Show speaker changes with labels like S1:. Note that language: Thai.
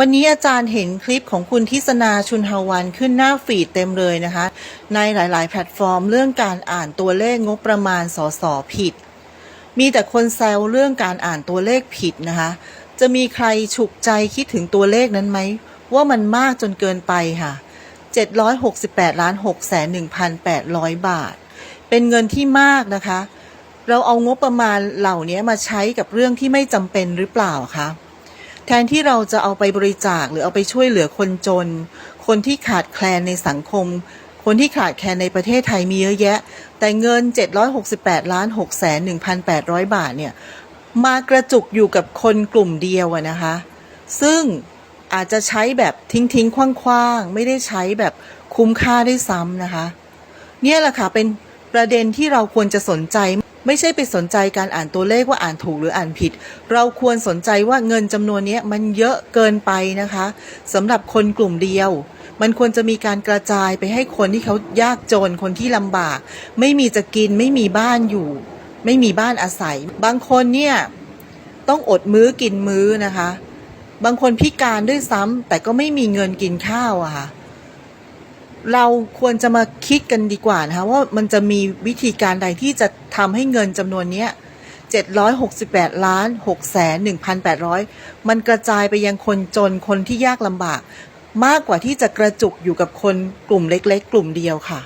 S1: วันนี้อาจารย์เห็นคลิปของคุณทิศนาชุนหวันขึ้นหน้าฟีดเต็มเลยนะคะ ในหลาย ๆ แพลตฟอร์มเรื่องการอ่านตัวเลขงบประมาณสสผิด มีแต่คนแซวเรื่องการอ่านตัวเลขผิดนะคะ จะมีใครฉุกใจคิดถึงตัวเลขนั้นไหม ว่ามันมากจนเกินไปค่ะ 768ล้าน6แสน1,800 บาท เป็นเงินที่มากนะคะ เราเอางบประมาณเหล่านี้มาใช้กับเรื่องที่ไม่จำเป็นหรือเปล่าคะ แทนที่เราจะเอาไปบริจาคหรือเอาไปช่วยเหลือคนจน คนที่ขาดแคลนในสังคม คนที่ขาดแคลนในประเทศไทยมีเยอะแยะ แต่เงิน 768ล้าน6แสน1,800 บาทเนี่ยมากระจุกอยู่กับคนกลุ่มเดียวนะคะ ซึ่งอาจจะใช้แบบทิ้งทิ้งๆคว้างๆ ไม่ได้ใช้แบบคุ้มค่าได้ซ้ำนะคะ เนี่ยแหละค่ะเป็นประเด็นที่เราควรจะสนใจ ไม่ใช่ไปสนใจการอ่านตัวเลขว่าอ่านถูกหรืออ่านผิด เราควรสนใจว่าเงินจำนวนนี้มันเยอะเกินไปนะคะสำหรับคนกลุ่มเดียวมันควรจะมีการกระจายไปให้คนที่เขายากจนคนที่ลำบาก ไม่มีจะกินไม่มีบ้านอยู่ ไม่มีบ้านอาศัย บางคนเนี่ยต้องอดมื้อกินมื้อนะคะ บางคนพิการด้วยซ้ำแต่ก็ไม่มีเงินกินข้าวอะค่ะ เราควรจะมาคิดกันดีกว่านะคะว่ามันจะมีวิธีการใดที่จะทำให้เงินจำนวนเนี้ย768 ล้าน6แสน1,800 มันกระจายไปยังคนจนคนที่ยากลำบาก มากกว่าที่จะกระจุกอยู่กับคนกลุ่มเล็ก ๆ กลุ่มเดียวค่ะ